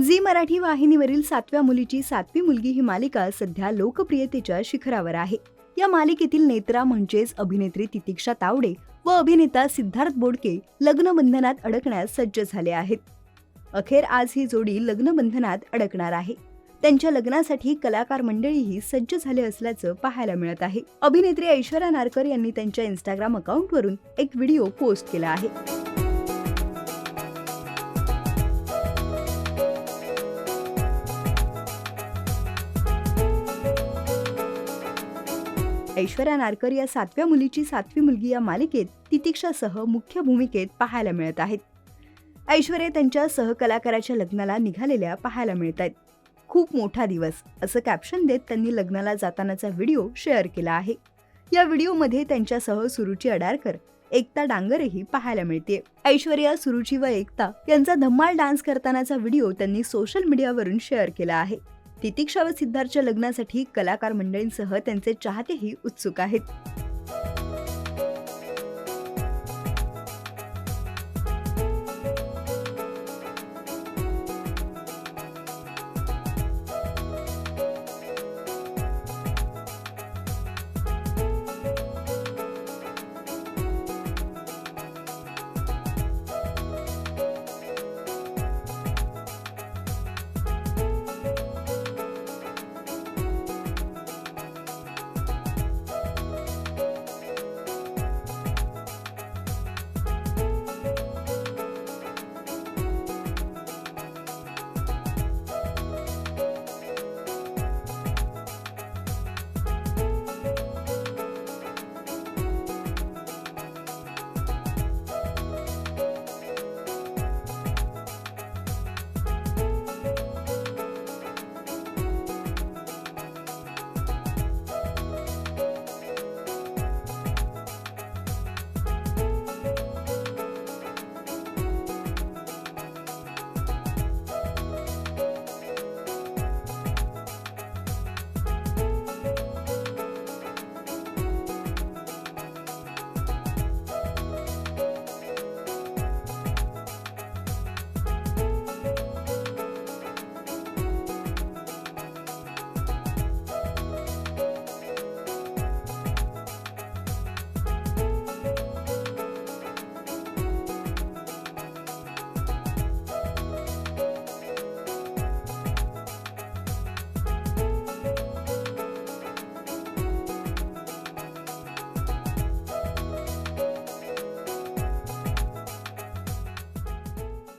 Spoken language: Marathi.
झी मराठी वाहिनीवरील सातव्या मुलीची सातवी मुलगी ही मालिका सध्या लोकप्रियतेच्या शिखरावर आहे. या मालिकेतील नेत्रा म्हणजेच अभिनेत्री तितिक्षा तावडे व अभिनेता सिद्धार्थ बोडके लग्नबंधनात अडकण्यास सज्ज झाले आहेत. अखेर आज ही जोडी लग्नबंधनात अडकणार आहे. त्यांच्या लग्नासाठी कलाकार मंडळीही सज्ज झाले असल्याचं पाहायला मिळत आहे. अभिनेत्री ऐश्वर्या नारकर यांनी त्यांच्या इंस्टाग्राम अकाउंटवरून एक व्हिडिओ पोस्ट केला आहे. ऐश्वर्या नारकर या सातव्या मुलीची सातवी मुलगी या मालिकेत तितिक्षासह मुख्य भूमिकेत पाहायला मिळत आहेत. ऐश्वर्या त्यांच्या सहकलाकाराच्या लग्नाला निघालेल्या पाहायला मिळत आहेत. खूप मोठा दिवस असं कॅप्शन देत त्यांनी लग्नाला जातानाचा व्हिडिओ शेअर केला आहे. या व्हिडिओमध्ये त्यांच्यासह सुरुची अडारकर एकता डांगरही पाहायला मिळते ऐश्वर्या सुरुची व एकता यांचा धम्माल डान्स करतानाचा व्हिडिओ त्यांनी सोशल मीडियावरून शेअर केला आहे. तितिक्षा व सिद्धार्थच्या लग्नासाठी कलाकार मंडळींसह त्यांचे चाहतेही उत्सुक आहेत.